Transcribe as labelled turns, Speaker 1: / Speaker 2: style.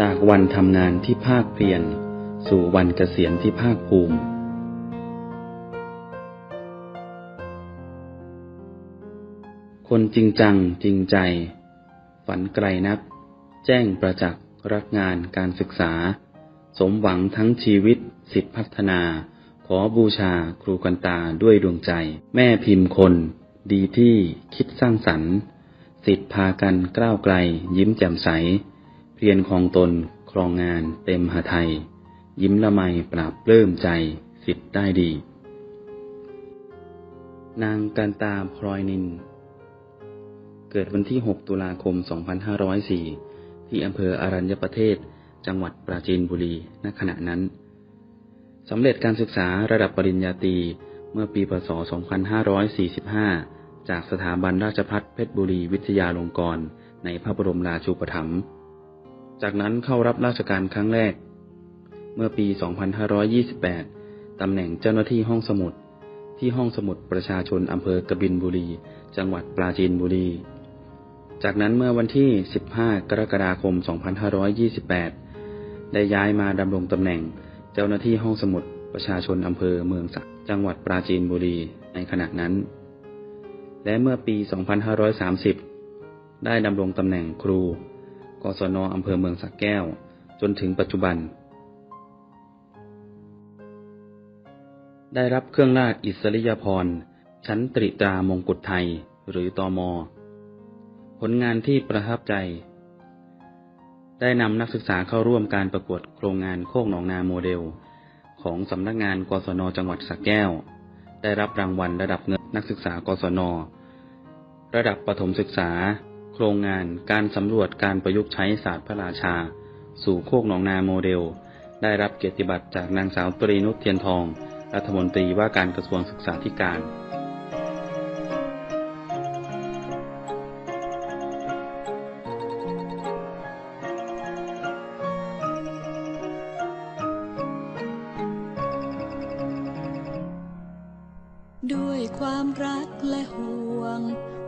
Speaker 1: จากวันทำงานที่ภาคเพียรสู่วันเกษียณที่ภาคภูมิ คนจริงจังจริงใจ ฝันไกลนัก แจ้งประจักษ์รักงานการศึกษา สมหวังทั้งชีวิตสิทธิพัฒนา ขอบูชาครูกันตาด้วยดวงใจ แม่พิมพ์คน ดีที่คิดสร้างสรรค์ สิทธิพากันกล้าวไกล ยิ้มแจ่มใส พียรของตนครองงานเต็มหาไทย ยิ้มละไมปราบเริ่มใจสิทธิ์ได้ดี นางกันตาพลอยนิน เกิดวันที่ 6 ตุลาคม 2504 ที่อำเภออารัญญประเทศ จังหวัดปราจีนบุรี ณ ขณะนั้น สำเร็จการศึกษาระดับปริญญาตรีเมื่อปีพศ 2545 จากสถาบันราชภัฏเพชรบุรีวิทยาลงกรณ์ในพระบรมราชูปถัมภ์ จากนั้นเข้ารับราชการครั้งแรก เมื่อปี 2528 ตำแหน่งเจ้าหน้าที่ห้องสมุด ที่ห้องสมุดประชาชนอำเภอกบินบุรี จังหวัดปราจีนบุรี จากนั้นเมื่อวันที่ 15 กรกฎาคม 2528 ได้ย้ายมาดำรงตำแหน่งเจ้าหน้าที่ห้องสมุดประชาชนอำเภอเมืองสักจังหวัดปราจีนบุรีในขณะนั้น และเมื่อปี 2530 ได้ดำรงตำแหน่งครู กศนอำเภอเมืองสักแก้ว จนถึงปัจจุบัน ได้รับเครื่องราชอิสริยาภรณ์ชั้นตริตรามงกุฎไทยหรือตอมอผลงานที่ประทับใจ ได้นำนักศึกษาเข้าร่วมการประกวดโครงงานโคกหนองนาโมเดล ของสำนักงานกศนจังหวัดสระแก้ว ได้รับรางวัลระดับเงินนักศึกษากศนระดับประถมศึกษา โครงงานการสำรวจการประยุกต์ใช้ศาสตร์พระราชา สู่โคกหนองนาโมเดล ได้รับเกียรติบัตรจากนางสาวตรีนุชเทียนทอง รัฐมนตรีว่าการกระทรวงศึกษาธิการ
Speaker 2: ด้วยความรักและห่วง